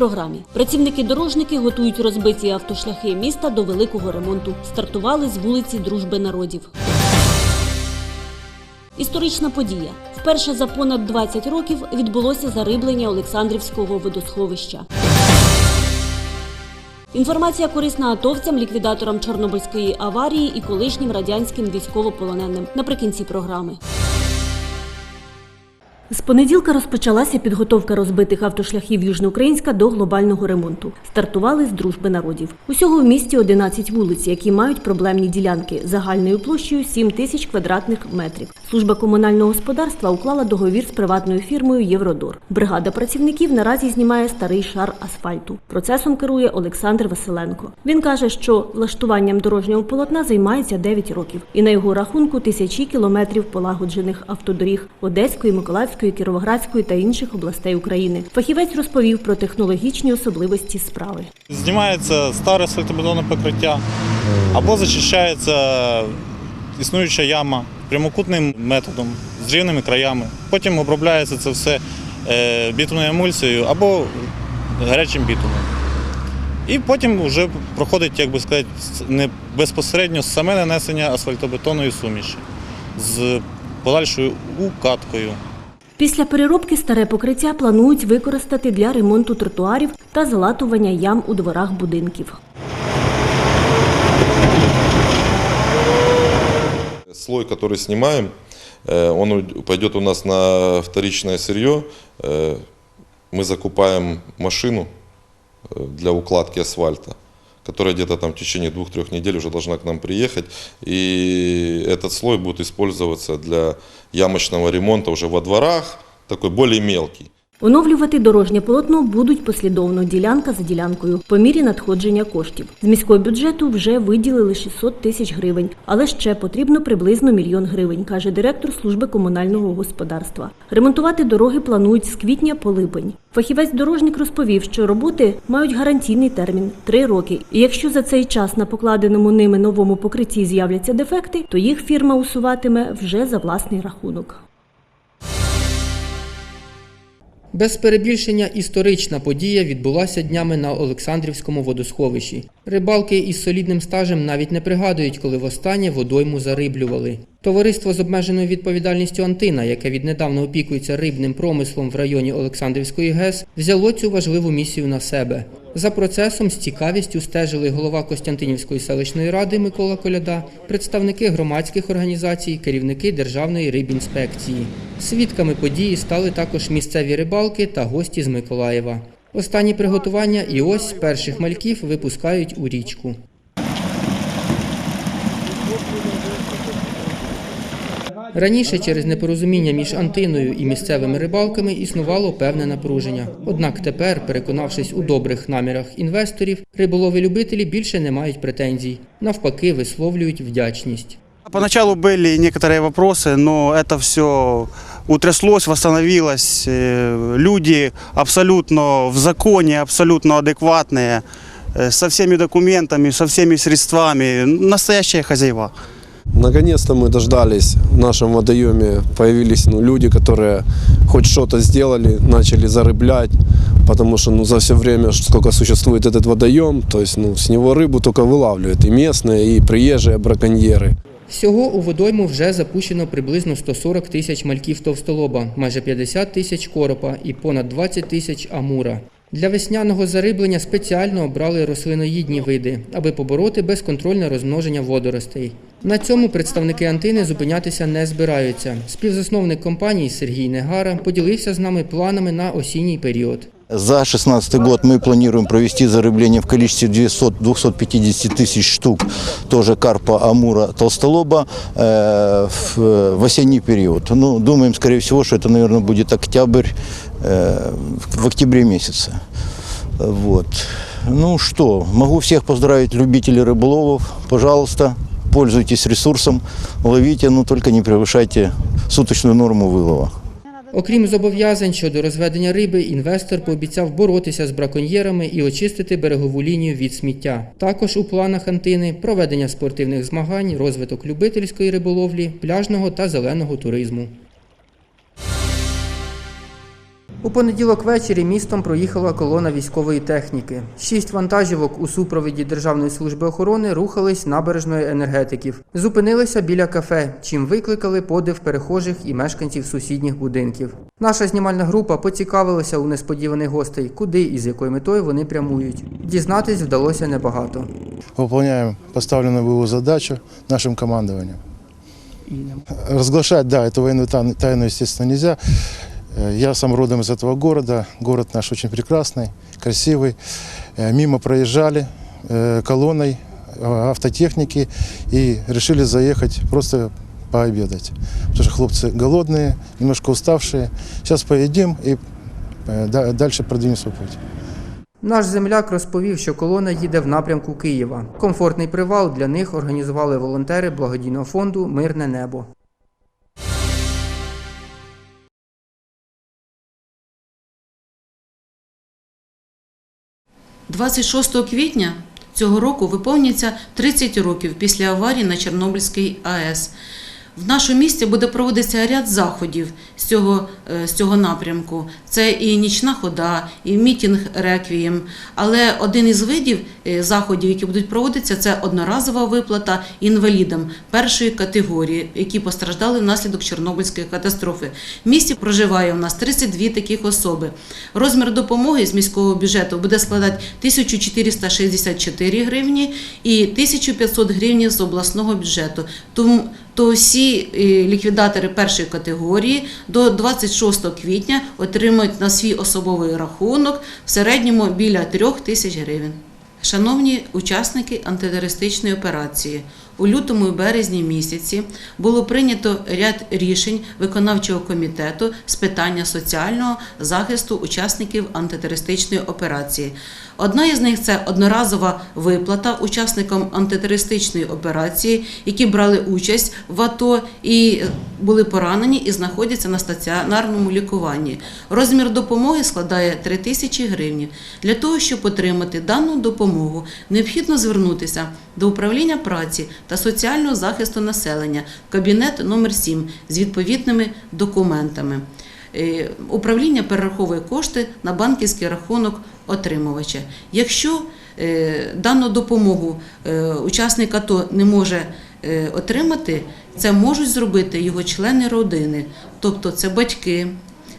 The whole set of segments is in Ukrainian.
Програмі працівники-дорожники готують розбиті автошляхи міста до великого ремонту. Стартували з вулиці Дружби народів. Історична подія. Вперше за понад 20 років відбулося зариблення Олександрівського водосховища. Інформація корисна атовцям, ліквідаторам Чорнобильської аварії і колишнім радянським військовополоненим наприкінці програми. З понеділка розпочалася підготовка розбитих автошляхів Южноукраїнська до глобального ремонту. Стартували з дружби народів. Усього в місті 11 вулиць, які мають проблемні ділянки загальною площею 7 тисяч квадратних метрів. Служба комунального господарства уклала договір з приватною фірмою Євродор. Бригада працівників наразі знімає старий шар асфальту. Процесом керує Олександр Василенко. Він каже, що влаштуванням дорожнього полотна займається 9 років, і на його рахунку тисячі кілометрів полагоджених автодоріг Одеської, Миколаївської, Кіровоградської та інших областей України. Фахівець розповів про технологічні особливості справи. Знімається старе асфальтобетонне покриття або зачищається існуюча яма прямокутним методом з рівними краями. Потім обробляється це все е, бітумною емульсією або гарячим бітумом. І потім вже проходить, як би сказати, не безпосередньо саме нанесення асфальтобетонної суміші з подальшою укаткою. Після переробки старе покриття планують використати для ремонту тротуарів та залатування ям у дворах будинків. Слой, который снимаем, э, он уйд- пойдет у нас на вторичное сырье. Э, Мы закупаем машину э, для укладки асфальта, которая где-то там в течение двух-трех недель уже должна к нам приехать. И этот слой будет использоваться для ямочного ремонта уже во дворах, такой более мелкий. Оновлювати дорожнє полотно будуть послідовно ділянка за ділянкою по мірі надходження коштів. З міського бюджету вже виділили 600 тисяч гривень, але ще потрібно приблизно мільйон гривень, каже директор служби комунального господарства. Ремонтувати дороги планують з квітня по липень. Фахівець дорожник розповів, що роботи мають гарантійний термін три роки. І якщо за цей час на покладеному ними новому покритті з'являться дефекти, то їх фірма усуватиме вже за власний рахунок. Без перебільшення історична подія відбулася днями на Олександрівському водосховищі. Рибалки із солідним стажем навіть не пригадують, коли востаннє водойму зариблювали. Товариство з обмеженою відповідальністю Антина, яке віднедавна опікується рибним промислом в районі Олександрівської ГЕС, взяло цю важливу місію на себе. За процесом з цікавістю стежили голова Костянтинівської селищної ради Микола Коляда, представники громадських організацій, керівники Державної рибінспекції. Свідками події стали також місцеві рибалки та гості з Миколаєва. Останні приготування і ось перших мальків випускають у річку. Раніше через непорозуміння між Антиною і місцевими рибалками існувало певне напруження. Однак тепер, переконавшись у добрих намірах інвесторів, риболови-любителі більше не мають претензій. Навпаки, висловлюють вдячність. Поначалу были некоторые вопросы, но это все утряслось, восстановилось. Э, Люди абсолютно в законе, абсолютно адекватные, э, со всеми документами, со всеми средствами. Настоящие хозяева. Наконец-то мы дождались в нашем водоеме. Появились ну, люди, которые хоть что-то сделали, начали зарыблять. Потому что ну, за все время, сколько существует этот водоем, то есть ну, с него рыбу только вылавливают и местные, и приезжие браконьеры. Всього у водойму вже запущено приблизно 140 тисяч мальків товстолоба, майже 50 тисяч коропа і понад 20 тисяч амура. Для весняного зариблення спеціально обрали рослиноїдні види, аби побороти безконтрольне розмноження водоростей. На цьому представники Антини зупинятися не збираються. Співзасновник компанії Сергій Негара поділився з нами планами на осінній період. За 2016 год мы планируем провести зарыбление в количестве 200 250 тысяч штук тоже карпа, амура, толстолоба э, в, в осенний период. Ну, думаем, скорее всего, что это, наверное, будет октябрь, э, в октябре месяце. Вот. Ну что, могу всех поздравить, любителей рыболовов. Пожалуйста, пользуйтесь ресурсом, ловите, но только не превышайте суточную норму вылова. Окрім зобов'язань щодо розведення риби, інвестор пообіцяв боротися з браконьєрами і очистити берегову лінію від сміття. Також у планах Антини проведення спортивних змагань, розвиток любительської риболовлі, пляжного та зеленого туризму. У понеділок ввечері містом проїхала колона військової техніки. Шість вантажівок у супроводі Державної служби охорони рухались набережною енергетиків. Зупинилися біля кафе, чим викликали подив перехожих і мешканців сусідніх будинків. Наша знімальна група поцікавилася у несподіваних гостей, куди і з якою метою вони прямують. Дізнатись вдалося небагато. выполняем поставленную боевую задачу нашим командованием. Разглашать, да, эту военную тайну, тайну, естественно, нельзя. Э, Я сам родом из этого города. Город наш очень прекрасный, красивый. Э, Мимо проезжали э, колонной э, автотехники и решили заехать просто пообедать. Потому что хлопцы голодные, немножко уставшие. Сейчас поедим и э, да- дальше продвинем свой путь. Наш земляк розповів, що колона їде в напрямку Києва. Комфортний привал для них організували волонтери благодійного фонду Мирне небо. 26 квітня цього року виповнюється 30 років після аварії на Чорнобильській АЕС. В нашому місті буде проводитися ряд заходів з цього, е, з цього напрямку. Це і нічна хода, і мітінг реквієм. Але один із видів е, заходів, які будуть проводитися, це одноразова виплата інвалідам першої категорії, які постраждали внаслідок Чорнобильської катастрофи. В місті проживає у нас 32 таких особи. Розмір допомоги з міського бюджету буде складати 1464 гривні і 1500 гривень з обласного бюджету. Тому то всі е, ліквідатори першої категорії до 26 квітня отримують на свій особовий рахунок в середньому біля 3 тисяч гривень. Шановні учасники антитерористичної операції, у лютому і березні місяці було прийнято ряд рішень виконавчого комітету з питання соціального захисту учасників антитерористичної операції. Одна із них це одноразова виплата учасникам антитерористичної операції, які брали участь в АТО і були поранені і знаходяться на стаціонарному лікуванні. Розмір допомоги складає 3 тисячі гривень. Для того, щоб отримати дану допомогу, необхідно звернутися до управління праці та соціального захисту населення, кабінет номер 7 з відповідними документами. Е, Управління перераховує кошти на банківський рахунок отримувача. Якщо е, дану допомогу е, учасник АТО не може отримати, це можуть зробити його члени родини, тобто це батьки,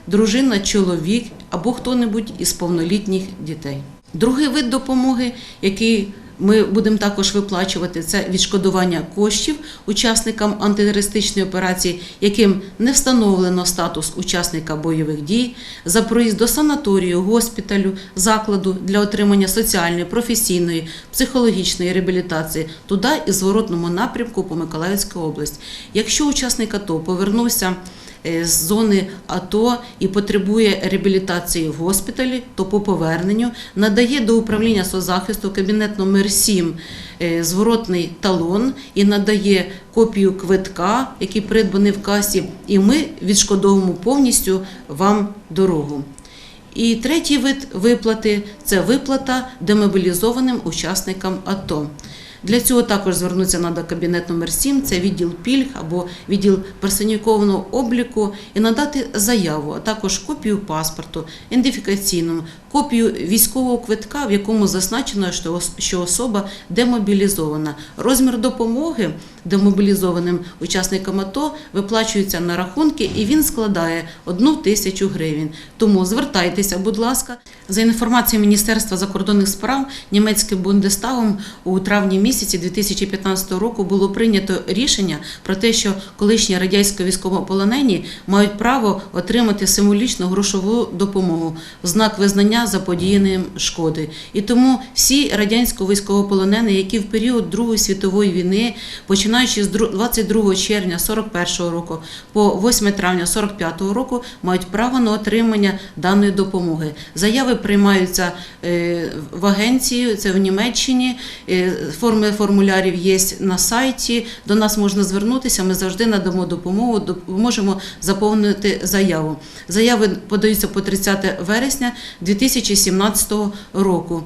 дружина, чоловік або хто-небудь із повнолітніх дітей. Другий вид допомоги, який ми будемо також виплачувати це відшкодування коштів учасникам антитерористичної операції, яким не встановлено статус учасника бойових дій, за проїзд до санаторію, госпіталю, закладу для отримання соціальної, професійної, психологічної реабілітації туди і зворотному напрямку по Миколаївській області. Якщо учасник АТО повернувся з зони АТО і потребує реабілітації в госпіталі, то по поверненню надає до управління соцзахисту кабінет номер 7 е, зворотний талон і надає копію квитка, який придбаний в касі, і ми відшкодовуємо повністю вам дорогу. І третій вид виплати це виплата демобілізованим учасникам АТО. Для цього також звернутися треба кабінет номер 7 це відділ пільг або відділ персоніфікованого обліку і надати заяву, а також копію паспорту, ідентифікаційну, копію військового квитка, в якому зазначено, що особа демобілізована. Розмір допомоги демобілізованим учасникам АТО виплачується на рахунки, і він складає одну тисячу гривень. Тому звертайтеся, будь ласка. За інформацією Міністерства закордонних справ, німецьким Бундестагом у травні місяці 2015 року було прийнято рішення про те, що колишні радянсько військовополонені мають право отримати символічну грошову допомогу в знак визнання заподіяної шкоди. І тому всі радянсько військовополонені, які в період Другої світової війни, починаючи з 22 червня 41 року по 8 травня 45 року, мають право на отримання даної допомоги. Заяви приймаються е, в агенції, це в Німеччині. Е, Форми формулярів є на сайті. До нас можна звернутися. Ми завжди надамо допомогу, допоможемо заповнити заяву. Заяви подаються по 30 вересня 2015 2017 року.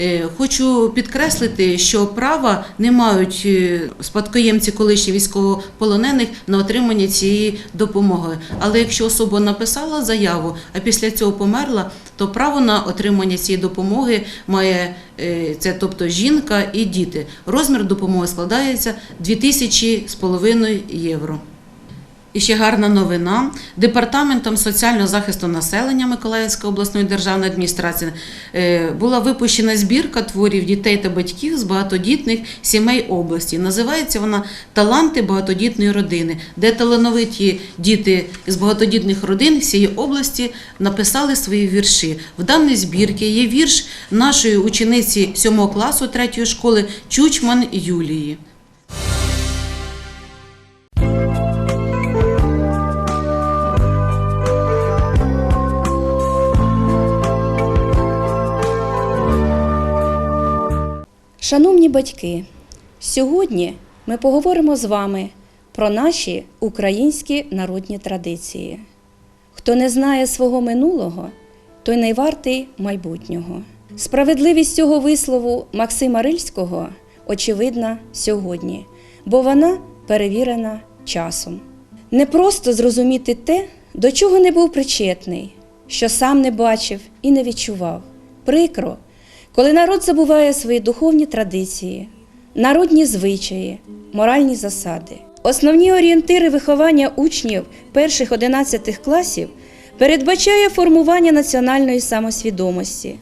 Е, Хочу підкреслити, що права не мають е, спадкоємці колишніх військовополонених на отримання цієї допомоги. Але якщо особа написала заяву, а після цього померла, то право на отримання цієї допомоги має е, це, тобто жінка і діти. Розмір допомоги складається 2000 з половиною євро. І ще гарна новина. Департаментом соціального захисту населення Миколаївської обласної державної адміністрації е, була випущена збірка творів дітей та батьків з багатодітних сімей області. Називається вона Таланти багатодітної родини, де талановиті діти з багатодітних родин всієї області написали свої вірші. В даній збірці є вірш нашої учениці 7 класу 3 школи Чучман Юлії. Шановні батьки, сьогодні ми поговоримо з вами про наші українські народні традиції. Хто не знає свого минулого, той не вартий майбутнього. Справедливість цього вислову Максима Рильського очевидна сьогодні, бо вона перевірена часом. Не просто зрозуміти те, до чого не був причетний, що сам не бачив і не відчував. Прикро, коли народ забуває свої духовні традиції, народні звичаї, моральні засади. Основні орієнтири виховання учнів перших 11 класів передбачає формування національної самосвідомості,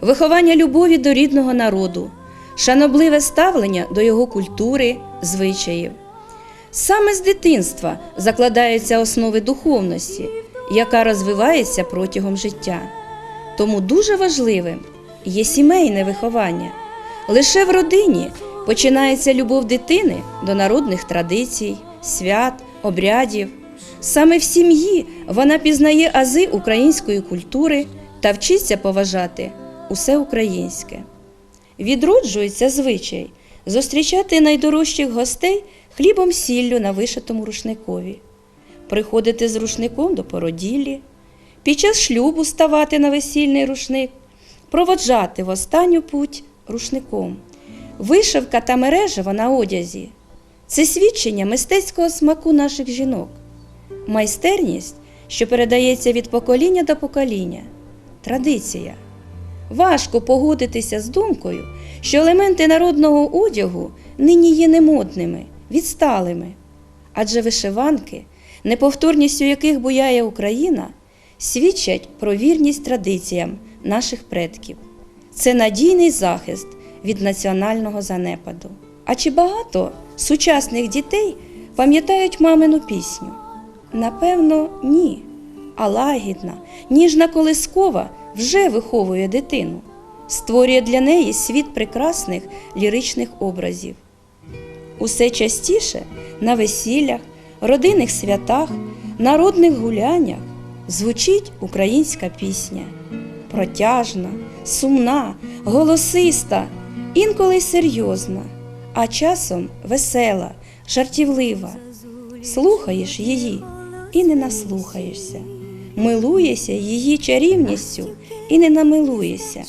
виховання любові до рідного народу, шанобливе ставлення до його культури, звичаїв. Саме з дитинства закладаються основи духовності, яка розвивається протягом життя. Тому дуже важливим є сімейне виховання. Лише в родині починається любов дитини до народних традицій, свят, обрядів. Саме в сім'ї вона пізнає ази української культури та вчиться поважати усе українське. Відроджується звичай зустрічати найдорожчих гостей хлібом сіллю на вишитому рушникові, приходити з рушником до породіллі, під час шлюбу ставати на весільний рушник, проводжати в останню путь рушником. Вишивка та мережево на одязі це свідчення мистецького смаку наших жінок, майстерність, що передається від покоління до покоління, традиція. Важко погодитися з думкою, що елементи народного одягу нині є немодними, відсталими. Адже вишиванки, неповторністю яких буяє Україна, свідчать про вірність традиціям наших предків. Це надійний захист від національного занепаду. А чи багато сучасних дітей пам'ятають мамину пісню? Напевно, ні. А лагідна, ніжна колискова вже виховує дитину, створює для неї світ прекрасних ліричних образів. Усе частіше на весіллях, родинних святах, народних гуляннях звучить українська пісня. Протяжна, сумна, голосиста, інколи й серйозна, а часом весела, жартівлива. Слухаєш її і не наслухаєшся, милуєшся її чарівністю і не намилуєшся.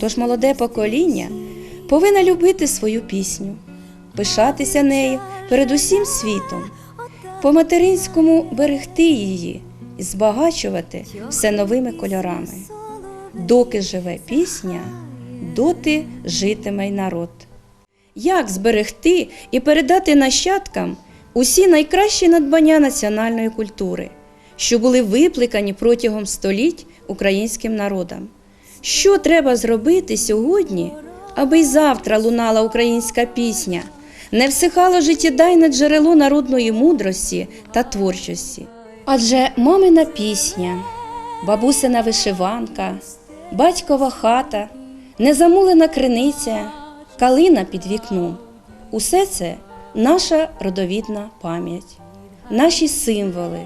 Тож молоде покоління повинно любити свою пісню, пишатися нею перед усім світом, по-материнському берегти її і збагачувати все новими кольорами. Доки живе пісня, доти житиме й народ. Як зберегти і передати нащадкам усі найкращі надбання національної культури, що були випликані протягом століть українським народам? Що треба зробити сьогодні, аби й завтра лунала українська пісня, не всихало життєдайне джерело народної мудрості та творчості? Адже мамина пісня, бабусина вишиванка, батькова хата, незамулена криниця, калина під вікном усе це наша родовідна пам'ять, наші символи,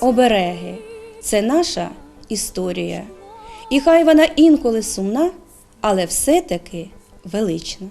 обереги це наша історія. І хай вона інколи сумна, але все-таки велична.